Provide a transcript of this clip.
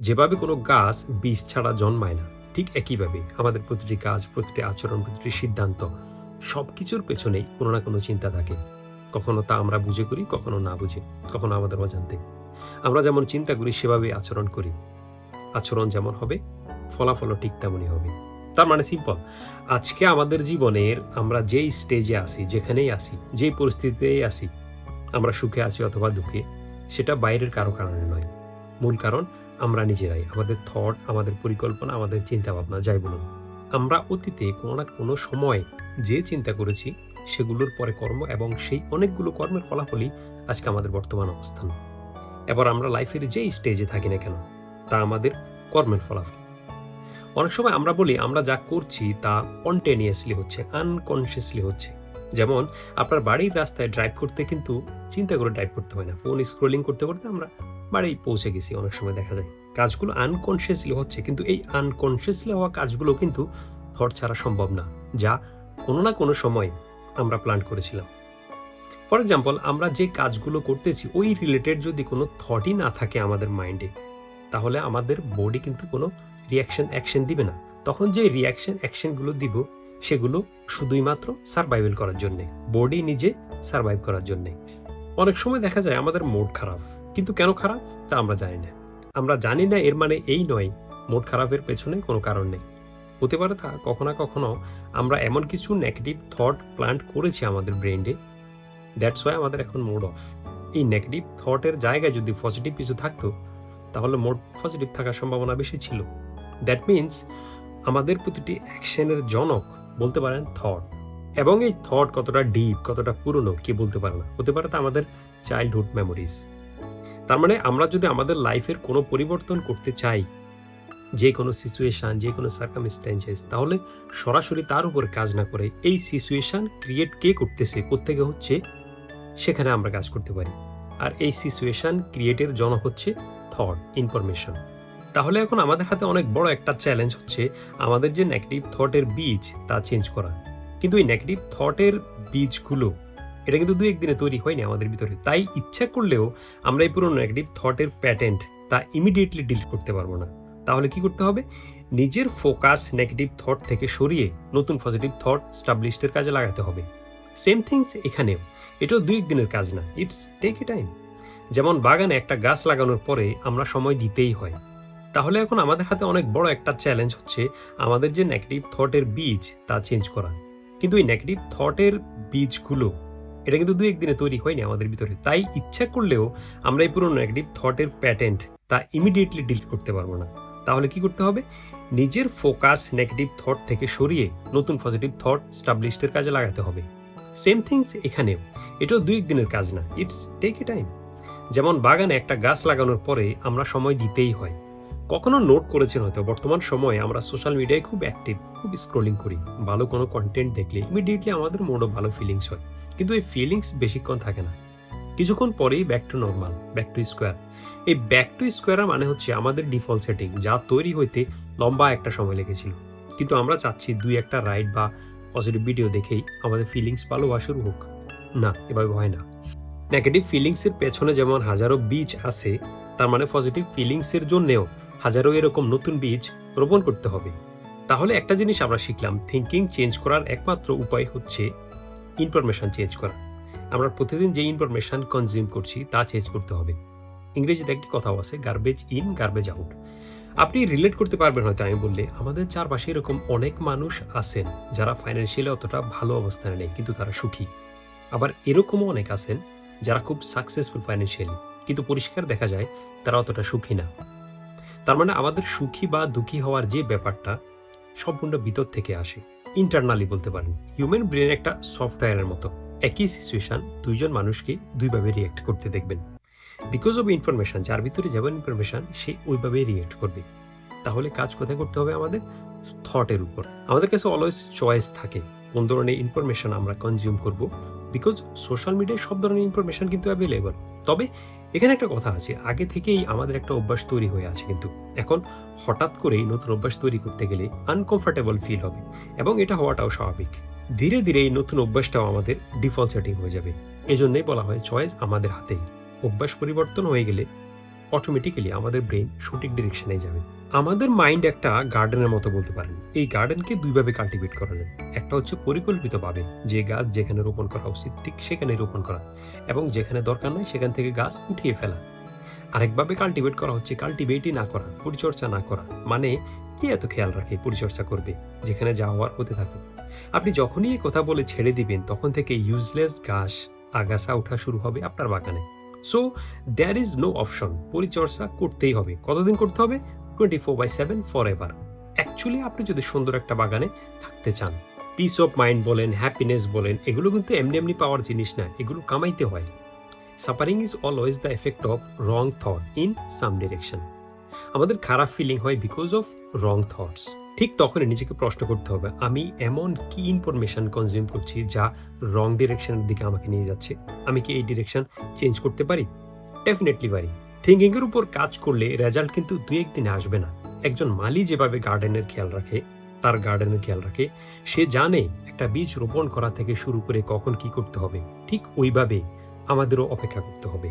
যেভাবে কোনো গাছ বীজ ছাড়া জন্মায় না, ঠিক একইভাবে আমাদের প্রতিটি কাজ, প্রতিটি আচরণ, প্রতিটি সিদ্ধান্ত সব কিছুর পেছনেই কোনো না কোনো চিন্তা থাকে। কখনো তা আমরা বুঝে করি, কখনো না বুঝে, কখনো আমাদের অজান্তে। আমরা যেমন চিন্তা করি, সেভাবে আচরণ করি। আচরণ যেমন হবে, ফলাফলও ঠিক তেমনই হবে। তার মানে সিম্পল আজকে আমাদের জীবনের আমরা যেই স্টেজে আসি যেখানেই আসি যেই পরিস্থিতিতেই আসি আমরা সুখে আছি অথবা দুঃখে, সেটা বাইরের কারও কারণে নয়। মূল কারণ আমরা নিজেরাই, আমাদের থট আমাদের পরিকল্পনা, আমাদের চিন্তা ভাবনা যাই বলুন। আমরা অতীতে কোনো না কোনো সময় যে চিন্তা করেছি, সেগুলোর পরে কর্ম এবং সেই অনেকগুলো কর্মের ফলাফলই আজকে আমাদের বর্তমান অবস্থান। এবার আমরা লাইফের যেই স্টেজে থাকি না কেন, তা আমাদের কর্মের ফলাফল। অনেক সময় আমরা বলি, আমরা যা করছি তা স্পন্টেনিয়াসলি হচ্ছে আনকনসিয়াসলি হচ্ছে। যেমন, আপনার বাড়ির রাস্তায় ড্রাইভ করতে কিন্তু চিন্তা করে ড্রাইভ করতে হয় না। ফোন স্ক্রোলিং করতে করতে আমরা বাড়ি পৌঁছে গেছি অনেক সময় দেখা যায়। কাজগুলো আনকনসিয়াসলি হচ্ছে, কিন্তু এই আনকনসিয়াসলি হওয়া কাজগুলো কিন্তু থট ছাড়া সম্ভব না, যা কোনো না কোনো সময় আমরা প্ল্যান করেছিলাম। ফর এক্সাম্পল আমরা যে কাজগুলো করতেছি, ওই রিলেটেড যদি কোনো থটই না থাকে আমাদের মাইন্ডে তাহলে আমাদের বডি কিন্তু কোনো রিয়াকশন অ্যাকশন দিবে না। তখন যে রিয়াকশন অ্যাকশনগুলো দিব, সেগুলো শুধুই মাত্র সার্ভাইভাল করার জন্যে বডি নিজে সার্ভাইভ করার জন্যে। অনেক সময় দেখা যায় আমাদের মুড খারাপ কিন্তু কেন খারাপ তা আমরা জানি না। আমরা জানি না এর মানে এই নয়, মোট খারাপের পেছনে কোনো কারণ নেই। হতে পারে তা কখনো না কখনো আমরা এমন কিছু নেগেটিভ থট প্ল্যান্ট করেছি আমাদের ব্রেন্ডে দ্যাটস ওয়াই আমাদের এখন মুড অফ এই নেগেটিভ থটের জায়গায় যদি পজিটিভ কিছু থাকতো, তাহলে মোড পজিটিভ থাকার সম্ভাবনা বেশি ছিল। দ্যাট মিন্স আমাদের প্রতিটি অ্যাকশনের জনক বলতে পারেন থট এবং এই থট কতটা ডিপ কতটা পুরনো, কে বলতে পারে না। হতে পারে তা আমাদের চাইল্ডহুড মেমোরিজ তার মানে আমরা যদি আমাদের লাইফের কোনো পরিবর্তন করতে চাই, যে কোনো সিচুয়েশান যে কোনো সার্কামস্টেন্সেস তাহলে সরাসরি তার উপর কাজ না করে এই সিচুয়েশান ক্রিয়েট কে করতেছে কোথেকে হচ্ছে, সেখানে আমরা কাজ করতে পারি। আর এই সিচুয়েশান ক্রিয়েটের জনক হচ্ছে থট ইনফরমেশন তাহলে এখন আমাদের হাতে অনেক বড় একটা চ্যালেঞ্জ হচ্ছে আমাদের যে নেগেটিভ থটের বীজ তা চেঞ্জ করা। কিন্তু এই নেগেটিভ থটের বীজগুলো এটা কিন্তু দু একদিনে তৈরি হয়নি আমাদের ভিতরে। তাই ইচ্ছা করলেও আমরা এই পুরো নেগেটিভ থটের প্যাটেন্ট তা ইমিডিয়েটলি ডিলিট করতে পারব না। তাহলে কি করতে হবে? নিজের ফোকাস নেগেটিভ থট থেকে সরিয়ে নতুন পজিটিভ থট স্টাবলিশডের কাজে লাগাতে হবে। সেম থিংস এখানেও। এটাও দুই একদিনের কাজ না। ইটস টেক এ টাইম যেমন বাগানে একটা গাছ লাগানোর পরে আমরা সময় দিতেই হয়। তাহলে এখন আমাদের হাতে অনেক বড় একটা চ্যালেঞ্জ হচ্ছে আমাদের যে নেগেটিভ থটের বীজ তা চেঞ্জ করা। কিন্তু এই নেগেটিভ থটের বীজগুলো এটা কিন্তু দু একদিনে তৈরি হয়নি আমাদের ভিতরে। তাই ইচ্ছা করলেও আমরা এই পুরো নেগেটিভ থটের প্যাটেন্ট তা ইমিডিয়েটলি ডিলিট করতে পারব না। তাহলে কি করতে হবে? নিজের ফোকাস নেগেটিভ থট থেকে সরিয়ে নতুন পজিটিভ থট স্টাবলিশডের কাজে লাগাতে হবে। সেম থিংস এখানেও। এটাও দুই একদিনের কাজ না। ইটস টেক এ টাইম যেমন বাগানে একটা গাছ লাগানোর পরে আমরা সময় দিতেই হয়। কখনো নোট করেছেন হয়তো, বর্তমান সময়ে আমরা সোশ্যাল মিডিয়ায় খুব অ্যাক্টিভ খুব স্ক্রোলিং করি। ভালো কোনো কন্টেন্ট দেখলে ইমিডিয়েটলি আমাদের মোডও ভালো ফিলিংস হয়। কিন্তু এই ফিলিংস বেশিক্ষণ থাকে না। কিছুক্ষণ পরেই back to normal back to square এই ব্যাক টু স্কোয়ার মানে হচ্ছে আমাদের ডিফল্ট সেটিং যা তৈরি হইতে লম্বা একটা সময় লেগেছিল। কিন্তু আমরা চাচ্ছি দুই একটা রাইড বা পজিটিভ ভিডিও দেখেই আমাদের ফিলিংস ভালোবাসা শুরু হোক। না, এভাবে হয় না। নেগেটিভ ফিলিংসের পেছনে যেমন হাজারো বীজ আছে, তার মানে পজিটিভ ফিলিংসের জন্যেও হাজারো এরকম নতুন বীজ রোপণ করতে হবে। তাহলে একটা জিনিস আমরা শিখলাম থিঙ্কিং চেঞ্জ করার একমাত্র উপায় হচ্ছে ইনফরমেশন চেঞ্জ করা। আমরা প্রতিদিন যে ইনফরমেশন কনজিউম করছি, তা চেঞ্জ করতে হবে। ইংরেজিতে একটি কথাও আছে গার্বেজ ইন গার্বেজ আউট আপনি রিলেট করতে পারবেন হয়তো, আমি বললে, আমাদের চারপাশে এরকম অনেক মানুষ আছেন, যারা ফাইন্যান্সিয়ালি অতটা ভালো অবস্থানে নেই, কিন্তু তারা সুখী। আবার এরকমও অনেক আছেন, যারা খুব সাকসেসফুল ফাইন্যান্সিয়ালি কিন্তু পরিষ্কার দেখা যায় তারা অতটা সুখী না। তার মানে আমাদের সুখী বা দুঃখী হওয়ার যে ব্যাপারটা সম্পূর্ণ ভিতর থেকে আসে ইন্টারনালি বলতে পারেন। হিউম্যান ব্রেন একটা সফটওয়্যারের মতো। একই সিচুয়েশন দুইজন মানুষকে দুইভাবে রিয়েক্ট করতে দেখবেন। বিকজ অফ ইনফরমেশন যার ভিতরে যেমন ইনফরমেশন সে ওইভাবেই রিয়েক্ট করবে। তাহলে কাজ কোথায় করতে হবে আমাদের? থটের উপর। আমাদের কাছে অলওয়েজ চয়েস থাকে কোন ধরনের ইনফরমেশন আমরা কনজিউম করব। বিকজ সোশ্যাল মিডিয়ায় সব ধরনের ইনফরমেশন কিন্তু অ্যাভেলেবল তবে এখানে একটা কথা আছে, আগে থেকেই আমাদের একটা অভ্যাস তৈরি হয়ে আছে কিন্তু এখন হঠাৎ করেই নতুন অভ্যাস তৈরি করতে গেলে আনকমফর্টেবল ফিল হবে এবং এটা হওয়াটাও স্বাভাবিক। ধীরে ধীরে এই নতুন অভ্যাসটাও আমাদের ডিফল্ট সেটিং হয়ে যাবে। এজন্যই বলা হয় চয়েস আমাদের হাতেই। অভ্যাস পরিবর্তন হয়ে গেলে অটোমেটিক্যালি আমাদের ব্রেন সঠিক ডিরেকশনে যাবে। আমাদের মাইন্ড একটা গার্ডেনের মতো বলতে পারেন। এই গার্ডেনকে দুইভাবে কাল্টিভেট করা যায়। একটা হচ্ছে পরিকল্পিতভাবে যে গাছ যেখানে রোপণ করা উচিত, ঠিক সেখানে রোপণ করা। এবং যেখানে দরকার নয় সেখান থেকে গাছ উঠিয়ে ফেলা। আরেকভাবে কাল্টিভেট করা হচ্ছে কাল্টিভেটই না করা, পরিচর্যা না করা। মানে কি এত খেয়াল রাখে পরিচর্যা করবে, যেখানে যা হওয়ার হতে থাকে আপনি যখনই কথা বলে ছেড়ে দিবেন, তখন থেকে ইউজলেস ঘাস আগাছা ওঠা শুরু হবে আপনার বাগানে। So there is no option পরিচর্যা করতেই হবে। কতদিন করতে হবে? Twenty four by seven forever actually আপনি যদি সুন্দর একটা বাগানে থাকতে চান পিস অফ মাইন্ড বলেন হ্যাপিনেস বলেন, এগুলো কিন্তু এমনি এমনি পাওয়ার জিনিস না, এগুলো কামাইতে হয়। Suffering is always the effect of wrong thought in some direction আমাদের খারাপ ফিলিং হয় বিকজ অফ রং থটস ঠিক তখনই নিজেকে প্রশ্ন করতে হবে, আমি এমন কি ইনফরমেশন কনজিউম করছি যা রং ডিরেকশনের দিকে আমাকে নিয়ে যাচ্ছে? আমি কি এই ডিরেকশন চেঞ্জ করতে পারি? ডেফিনেটলি পারি। থিঙ্কিংয়ের উপর কাজ করলে রেজাল্ট কিন্তু দুই একদিনে আসবে না। একজন মালি যেভাবে গার্ডেনের খেয়াল রাখে, তার গার্ডেনের খেয়াল রাখে, সে জানে একটা বীজ রোপণ করা থেকে শুরু করে কখন কি করতে হবে। ঠিক ওইভাবে আমাদেরও অপেক্ষা করতে হবে।